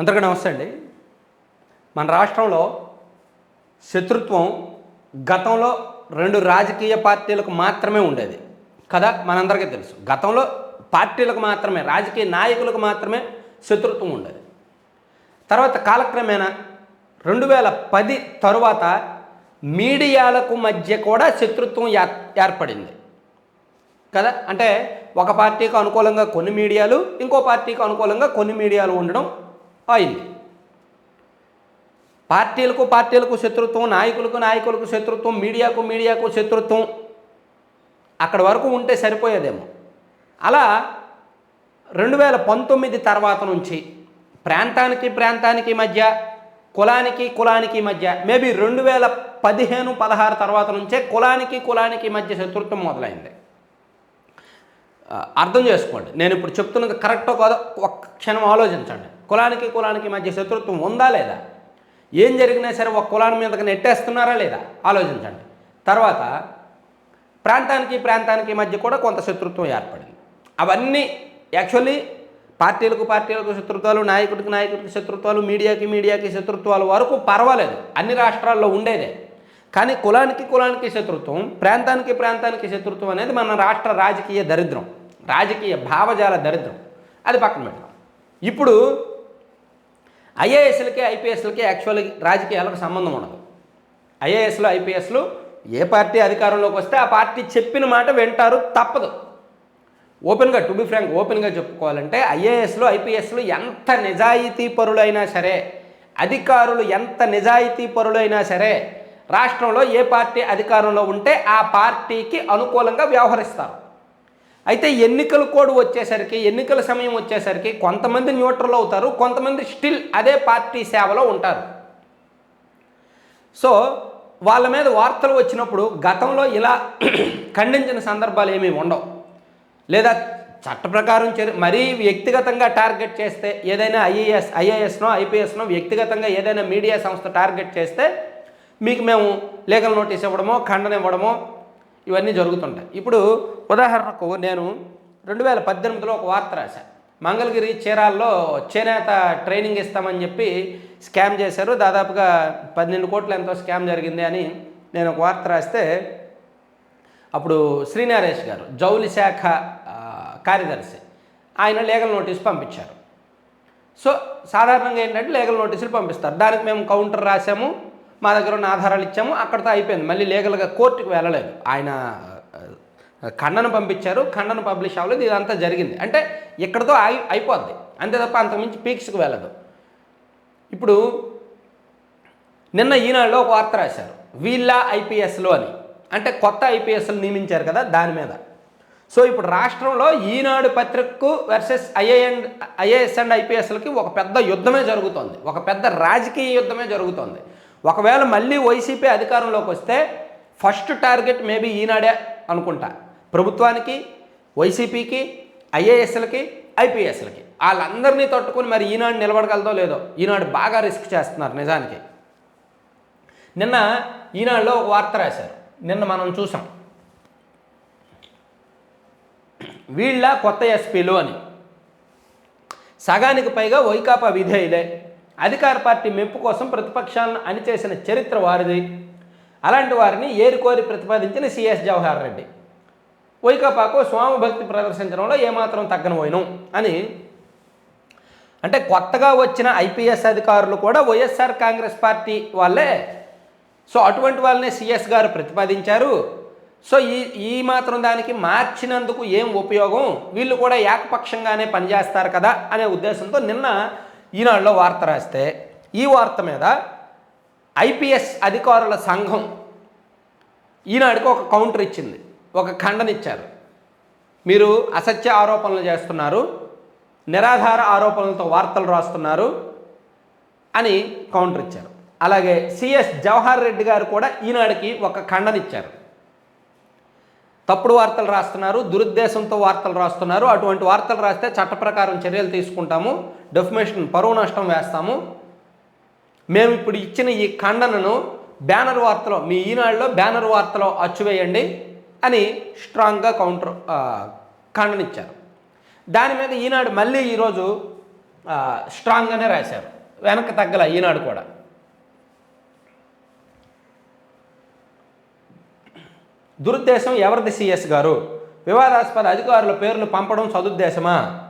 అందరికీ నమస్తే అండి. మన రాష్ట్రంలో శత్రుత్వం గతంలో రెండు రాజకీయ పార్టీలకు మాత్రమే ఉండేది. కదా? మనందరికీ తెలుసు. గతంలో పార్టీలకు మాత్రమే రాజకీయ నాయకులకు మాత్రమే శత్రుత్వం ఉండేది. తర్వాత కాలక్రమేణా రెండు వేల పది తరువాత మీడియాలకు మధ్య కూడా శత్రుత్వం ఏర్ ఏర్పడింది. కదా? అంటే ఒక పార్టీకి అనుకూలంగా కొన్ని మీడియాలు ఇంకో పార్టీకి అనుకూలంగా కొన్ని మీడియాలు ఉండడం అయింది పార్టీలకు పార్టీలకు శత్రుత్వం నాయకులకు నాయకులకు శత్రుత్వం మీడియాకు మీడియాకు శత్రుత్వం. అక్కడ వరకు ఉంటే సరిపోయేదేమో. అలా రెండు వేల పంతొమ్మిది తర్వాత నుంచి ప్రాంతానికి ప్రాంతానికి మధ్య కులానికి కులానికి మధ్య మేబీ రెండు వేల పదిహేను పదహారు తర్వాత నుంచే కులానికి కులానికి మధ్య శత్రుత్వం మొదలైంది. అర్థం చేసుకోండి. నేను ఇప్పుడు చెప్తున్నది కరెక్టో కాదో ఒక్క క్షణం ఆలోచించండి. కులానికి కులానికి మధ్య శత్రుత్వం ఉందా లేదా? ఏం జరిగినా సరే ఒక కులాన్ని మీదకి నెట్టేస్తున్నారా లేదా? ఆలోచించండి. తర్వాత ప్రాంతానికి ప్రాంతానికి మధ్య కూడా కొంత శత్రుత్వం ఏర్పడింది. అవన్నీ యాక్చువల్లీ పార్టీలకు పార్టీలకు శత్రుత్వాలు నాయకుడికి నాయకుడికి శత్రుత్వాలు మీడియాకి మీడియాకి శత్రుత్వాలు వరకు పర్వాలేదు. అన్ని రాష్ట్రాల్లో ఉండేదే. కానీ కులానికి కులానికి శత్రుత్వం ప్రాంతానికి ప్రాంతానికి శత్రుత్వం అనేది మన రాష్ట్ర రాజకీయ దరిద్రం. రాజకీయ భావజాల దరిద్రం. అది పక్కన పెడతాం ఇప్పుడు ఐఏఎస్లకి ఐపీఎస్లకి యాక్చువల్ రాజకీయాలకు సంబంధం ఉండదు. ఐఏఎస్లు ఐపీఎస్లు ఏ పార్టీ అధికారంలోకి వస్తే ఆ పార్టీ చెప్పిన మాట వింటారు తప్పదు. ఓపెన్గా టు బి ఫ్రాంక్ ఓపెన్గా చెప్పుకోవాలంటే ఐఏఎస్లు ఐపీఎస్లు ఎంత నిజాయితీ పరులైనా సరే అధికారులు ఎంత నిజాయితీ పరులైనా సరే రాష్ట్రంలో ఏ పార్టీ అధికారంలో ఉంటే ఆ పార్టీకి అనుకూలంగా వ్యవహరిస్తారు. అయితే ఎన్నికల కోడ్ వచ్చేసరికి ఎన్నికల సమయం వచ్చేసరికి కొంతమంది న్యూట్రల్ అవుతారు కొంతమంది స్టిల్ అదే పార్టీ సేవలో ఉంటారు. సో వాళ్ళ మీద వార్తలు వచ్చినప్పుడు గతంలో ఇలా ఖండించిన సందర్భాలు ఏమీ ఉండవు. లేదా చట్ట ప్రకారం చర్య మరీ వ్యక్తిగతంగా టార్గెట్ చేస్తే ఏదైనా ఐఏఎస్ ఐఏఎస్నో ఐపీఎస్నో వ్యక్తిగతంగా ఏదైనా మీడియా సంస్థ టార్గెట్ చేస్తే మీకు మేము లీగల్ నోటీస్ ఇవ్వడమో ఖండన ఇవ్వడమో ఇవన్నీ జరుగుతుంటాయి. ఇప్పుడు ఉదాహరణకు నేను రెండు వేల పద్దెనిమిదిలో ఒక వార్త రాశాను మంగళగిరి చీరాల్లో చేనేత ట్రైనింగ్ ఇస్తామని చెప్పి స్కామ్ చేశారు. దాదాపుగా పన్నెండు కోట్ల ఎంతో స్కామ్ జరిగింది అని నేను ఒక వార్త రాస్తే అప్పుడు శ్రీనారేష్ గారు జౌలి శాఖ కార్యదర్శి ఆయన లీగల్ నోటీస్ పంపించారు. సో సాధారణంగా ఏంటంటే లీగల్ నోటీసులు పంపిస్తారు. దానికి మేము కౌంటర్ రాసాము మా దగ్గర ఉన్న ఆధారాలు ఇచ్చాము. అక్కడితో అయిపోయింది. మళ్ళీ లీగల్గా కోర్టుకు వెళ్ళలేదు. ఆయన ఖండను పంపించారు. ఖండన పబ్లిష్ అవ్వలేదు. ఇదంతా జరిగింది. అంటే ఇక్కడతో అయి అయిపోద్ది. అంతే తప్ప అంతకుమించి పీక్స్కి వెళ్ళదు. ఇప్పుడు నిన్న ఈనాడులో ఒక వార్త రాశారు. వీళ్ళ ఐపీఎస్లో అని. అంటే కొత్త ఐపీఎస్లు నియమించారు కదా దాని మీద. సో ఇప్పుడు రాష్ట్రంలో ఈనాడు పత్రికకు versus IA and IAS and ఐపీఎస్లకి ఒక పెద్ద యుద్ధమే జరుగుతోంది. ఒక పెద్ద రాజకీయ యుద్ధమే జరుగుతోంది. ఒకవేళ మళ్ళీ వైసీపీ అధికారంలోకి వస్తే ఫస్ట్ టార్గెట్ మేబీ ఈనాడే అనుకుంటా. ప్రభుత్వానికి వైసీపీకి ఐఏఎస్లకి ఐపీఎస్లకి. వాళ్ళందరినీ తట్టుకొని మరి ఈనాడు నిలబడగలదో లేదో ఈనాడు బాగా రిస్క్ చేస్తున్నారు నిజానికి. నిన్న ఈనాడులో ఒక వార్త రాశారు. నిన్న మనం చూసాం. వీళ్ళ కొత్త ఎస్పీలు అని. సగానికి పైగా వైకాపా విధేయులే. అధికార పార్టీ మెప్పు కోసం ప్రతిపక్షాలను అణిచేసిన చరిత్ర వారిది. అలాంటి వారిని ఏరుకోరి ప్రతిపాదించిన సిఎస్ జవహర్ రెడ్డి. వైకాపాకు స్వామి భక్తి ప్రదర్శించడంలో ఏమాత్రం తగ్గనపోయినం అని. అంటే కొత్తగా వచ్చిన ఐపీఎస్ అధికారులు కూడా వైఎస్ఆర్ కాంగ్రెస్ పార్టీ వాళ్ళే. సో అటువంటి వాళ్ళనే సిఎస్ గారు ప్రతిపాదించారు. సో ఈ ఈ మాత్రం దానికి మార్చినందుకు ఏం ఉపయోగం? వీళ్ళు కూడా ఏకపక్షంగానే పనిచేస్తారు కదా అనే ఉద్దేశంతో నిన్న ఈనాడులో వార్త రాస్తే ఈ వార్త మీద ఐపీఎస్ అధికారుల సంఘం ఈనాడుకు ఒక కౌంటర్ ఇచ్చింది ఒక ఖండన ఇచ్చారు మీరు అసత్య ఆరోపణలు చేస్తున్నారు నిరాధార ఆరోపణలతో వార్తలు రాస్తున్నారు అని కౌంటర్ ఇచ్చారు. అలాగే సిఎస్ జవహర్ రెడ్డి గారు కూడా ఈనాడుకి ఒక ఖండన ఇచ్చారు తప్పుడు వార్తలు రాస్తున్నారు దురుద్దేశంతో వార్తలు రాస్తున్నారు. అటువంటి వార్తలు రాస్తే చట్ట ప్రకారం చర్యలు తీసుకుంటాము. డెఫమేషన్ పరువు నష్టం వేస్తాము. మేము ఇప్పుడు ఇచ్చిన ఈ ఖండనను బ్యానర్ వార్తలో మీ ఈనాడులో బ్యానర్ వార్తలో అచ్చువేయండి అని స్ట్రాంగ్గా కౌంటర్ ఖండనిచ్చారు. దాని మీద ఈనాడు మళ్ళీ ఈరోజు స్ట్రాంగ్గానే రాశారు. వెనక్కి తగ్గల ఈనాడు కూడా. దురుద్దేశం ఎవరిది సిఎస్ గారు? వివాదాస్పద అధికారుల పేర్లు పంపడం సదుద్దేశమా?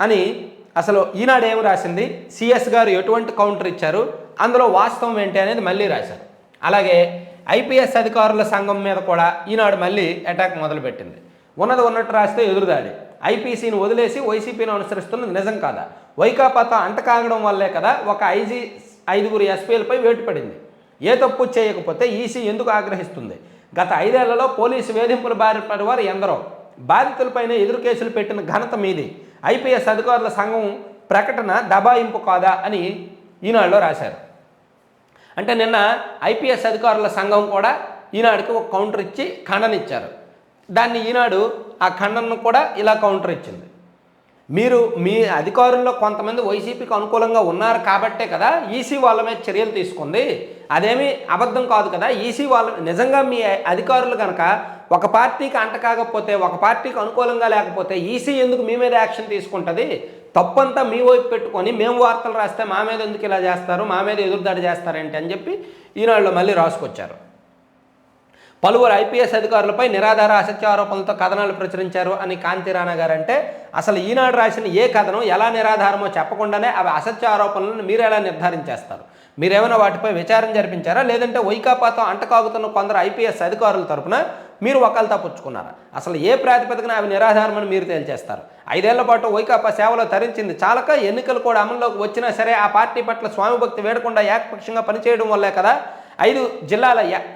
అని అసలు ఈనాడు ఏం రాసింది? సిఎస్ గారు ఎటువంటి కౌంటర్ ఇచ్చారు? అందులో వాస్తవం ఏంటి అనేది మళ్ళీ రాశారు. అలాగే ఐపీఎస్ అధికారుల సంఘం మీద కూడా ఈనాడు మళ్ళీ అటాక్ మొదలుపెట్టింది. ఉన్నది ఉన్నట్టు రాస్తే ఎదురుదాడి. ఐపీసీని వదిలేసి వైసీపీని అనుసరిస్తున్నది నిజం కాదా? వైకాపాతో అంటకాగడం వల్లే కదా ఒక ఐజీ ఐదుగురు ఎస్పీలపై వేటు పడింది. ఏ తప్పు చేయకపోతే ఈసీ ఎందుకు ఆగ్రహిస్తుంది? గత ఐదేళ్ళలో పోలీసు వేధింపుల బారిన వారు ఎందరో. బాధితులపైన ఎదురు కేసులు పెట్టిన ఘనత మీది. ఐపీఎస్ అధికారుల సంఘం ప్రకటన దబాయింపు కాదా అని ఈనాడులో రాశారు. అంటే నిన్న ఐపీఎస్ అధికారుల సంఘం కూడా ఈనాడుకి ఒక కౌంటర్ ఇచ్చి ఖండన ఇచ్చారు. దాన్ని ఈనాడు ఆ ఖండనను కూడా ఇలా కౌంటర్ ఇచ్చింది. మీరు మీ అధికారుల్లో కొంతమంది వైసీపీకి అనుకూలంగా ఉన్నారు కాబట్టే కదా ఈసీ వాళ్ళ మీద చర్యలు తీసుకుంది. అదేమీ అబద్ధం కాదు కదా. ఈసీ వాళ్ళ నిజంగా మీ అధికారులు కనుక ఒక పార్టీకి అంట కాకపోతే ఒక పార్టీకి అనుకూలంగా లేకపోతే ఈసీ ఎందుకు మీ మీద యాక్షన్ తీసుకుంటుంది? తప్పంతా మీ వైపు పెట్టుకొని మేము వార్తలు రాస్తే మా మీద ఎందుకు ఇలా చేస్తారు? మా మీద ఎదురుదాడి చేస్తారేంటి అని చెప్పి ఈనాడులో మళ్ళీ రాసుకొచ్చారు. పలువురు ఐపీఎస్ అధికారులపై నిరాధార అసత్య ఆరోపణలతో కథనాలు ప్రచురించారు అని కాంతి రాణా గారు అంటే అసలు ఈనాడు రాసిన ఏ కథనం ఎలా నిరాధారమో చెప్పకుండానే అవి అసత్య ఆరోపణలను మీరు ఎలా నిర్ధారించేస్తారు? మీరేమైనా వాటిపై విచారణ జరిపించారా? లేదంటే వైకాపాతో అంటకాగుతున్న కొందరు ఐపీఎస్ అధికారుల తరపున మీరు ఒకళ్ళు పుచ్చుకున్నారా? అసలు ఏ ప్రాతిపదికన అవి నిరాధారమని మీరు తేల్చేస్తారు? ఐదేళ్ళ పాటు వైకాపా సేవలో తరించింది చాలక ఎన్నికలు కూడా అమల్లోకి వచ్చినా సరే ఆ పార్టీ పట్ల స్వామి భక్తి వేడకుండా ఏకపక్షంగా పనిచేయడం వల్లే కదా? ఐదు జిల్లాల యా-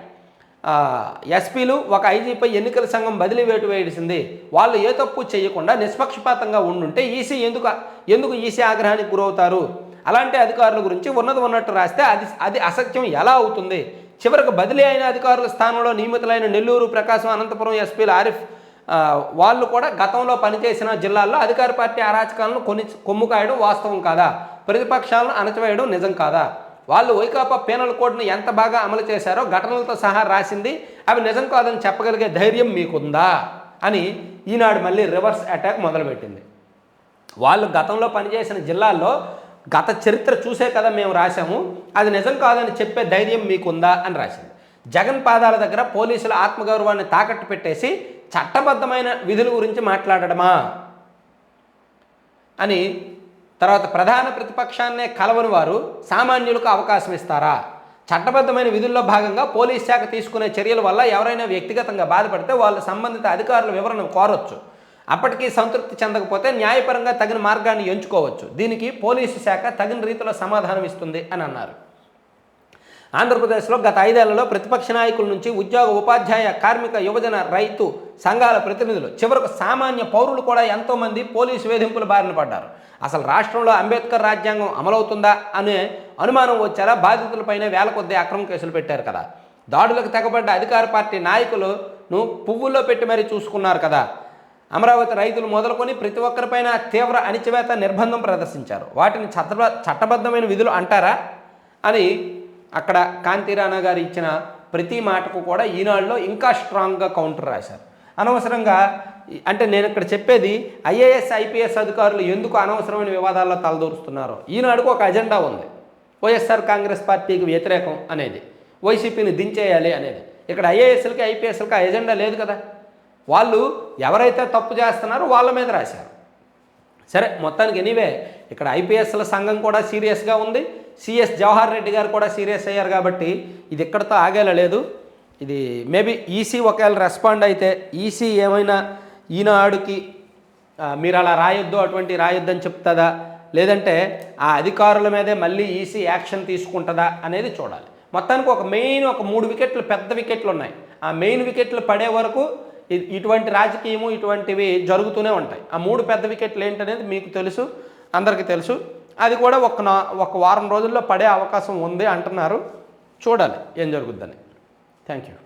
ఎస్పీలు ఒక ఐజీపై ఎన్నికల సంఘం బదిలీ వేటు వేయాల్సింది వాళ్ళు ఏ తప్పు చేయకుండా నిష్పక్షపాతంగా ఉండుంటే ఈసీ ఎందుకు ఎందుకు ఈసీ ఆగ్రహానికి గురవుతారు? అలాంటి అధికారుల గురించి ఉన్నది ఉన్నట్టు రాస్తే అది అది అసత్యం ఎలా అవుతుంది? చివరకు బదిలీ అయిన అధికారుల స్థానంలో నియమితులైన నెల్లూరు ప్రకాశం అనంతపురం ఎస్పీలు ఆరిఫ్ వాళ్ళు కూడా గతంలో పనిచేసిన జిల్లాల్లో అధికార పార్టీ అరాచకాలను కొని కొమ్ము కాయడం వాస్తవం కాదా? ప్రతిపక్షాలను అణచివేయడం నిజం కాదా? వాళ్ళు వైకాపా పీనల్ కోడ్ను ఎంత బాగా అమలు చేశారో ఘటనలతో సహా రాసింది. అవి నిజం కాదని చెప్పగలిగే ధైర్యం మీకుందా? అని ఈనాడు మళ్ళీ రివర్స్ అటాక్ మొదలుపెట్టింది. వాళ్ళు గతంలో పనిచేసిన జిల్లాల్లో గత చరిత్ర చూసే కదా మేము రాశాము. అది నిజం కాదని చెప్పే ధైర్యం మీకుందా అని రాసింది. జగన్ పాదాల దగ్గర పోలీసుల ఆత్మగౌరవాన్ని తాకట్టు పెట్టేసి చట్టబద్ధమైన విధుల గురించి మాట్లాడడమా? అని తర్వాత ప్రధాన ప్రతిపక్షాన్నే కలవని వారు సామాన్యులకు అవకాశం ఇస్తారా? చట్టబద్ధమైన విధుల్లో భాగంగా పోలీస్ శాఖ తీసుకునే చర్యల వల్ల ఎవరైనా వ్యక్తిగతంగా బాధపడితే వాళ్ళు సంబంధిత అధికారుల వివరణ కోరొచ్చు. అప్పటికీ సంతృప్తి చెందకపోతే న్యాయపరంగా తగిన మార్గాన్ని ఎంచుకోవచ్చు. దీనికి పోలీసు శాఖ తగిన రీతిలో సమాధానం ఇస్తుంది అని అన్నారు. ఆంధ్రప్రదేశ్లో గత ఐదేళ్ళలో ప్రతిపక్ష నాయకుల నుంచి ఉద్యోగ ఉపాధ్యాయ కార్మిక యువజన రైతు సంఘాల ప్రతినిధులు చివరకు సామాన్య పౌరులు కూడా ఎంతోమంది పోలీసు వేధింపుల బారిన పడ్డారు. అసలు రాష్ట్రంలో అంబేద్కర్ రాజ్యాంగం అమలవుతుందా అనే అనుమానం వచ్చేలా బాధితులపైనే వేల కొద్దీ అక్రమ కేసులు పెట్టారు కదా. దాడులకు తెగబడ్డ అధికార పార్టీ నాయకులను పువ్వుల్లో పెట్టి మరీ చూసుకున్నారు కదా. అమరావతి రైతులు మొదలుకొని ప్రతి ఒక్కరిపైన తీవ్ర అణిచివేత నిర్బంధం ప్రదర్శించారు. వాటిని చట్ట చట్టబద్ధమైన విధులు అంటారా అని అక్కడ కాంతిరాణా గారు ఇచ్చిన ప్రతి మాటకు కూడా ఈనాడులో ఇంకా స్ట్రాంగ్గా కౌంటర్ రాశారు. అనవసరంగా అంటే నేను ఇక్కడ చెప్పేది ఐఏఎస్ ఐపీఎస్ అధికారులు ఎందుకు అనవసరమైన వివాదాల్లో తలదూరుస్తున్నారో? ఈనాడుకు ఒక అజెండా ఉంది. వైఎస్ఆర్ కాంగ్రెస్ పార్టీకి వ్యతిరేకం అనేది వైసీపీని దించేయాలి అనేది. ఇక్కడ ఐఏఎస్లకి ఐపీఎస్లకి ఆ ఎజెండా లేదు కదా. వాళ్ళు ఎవరైతే తప్పు చేస్తున్నారో వాళ్ళ మీద రాశారు. సరే మొత్తానికి ఎనీవే ఇక్కడ ఐపీఎస్ల సంఘం కూడా సీరియస్గా ఉంది. సిఎస్ జవహర్ రెడ్డి గారు కూడా సీరియస్ అయ్యారు కాబట్టి ఇది ఇక్కడతో ఆగేలా లేదు. ఇది మేబీ ఈసీ ఒకవేళ రెస్పాండ్ అయితే ఈసీ ఏమైనా ఈనాడుకి మీరు అలా రాయొద్దు అటువంటి రాయొద్దు అని చెప్తుందా? లేదంటే ఆ అధికారుల మీదే మళ్ళీ ఈసీ యాక్షన్ తీసుకుంటుందా అనేది చూడాలి. మొత్తానికి ఒక మెయిన్ ఒక మూడు వికెట్లు పెద్ద వికెట్లు ఉన్నాయి. ఆ మెయిన్ వికెట్లు పడే వరకు ఇటువంటి రాజకీయము ఇటువంటివి జరుగుతూనే ఉంటాయి. ఆ మూడు పెద్ద వికెట్లు ఏంటనేది మీకు తెలుసు అందరికీ తెలుసు. అది కూడా ఒక నా ఒక వారం రోజుల్లో పడే అవకాశం ఉంది అంటున్నారు. చూడాలి ఏం జరుగుద్దని. Thank you.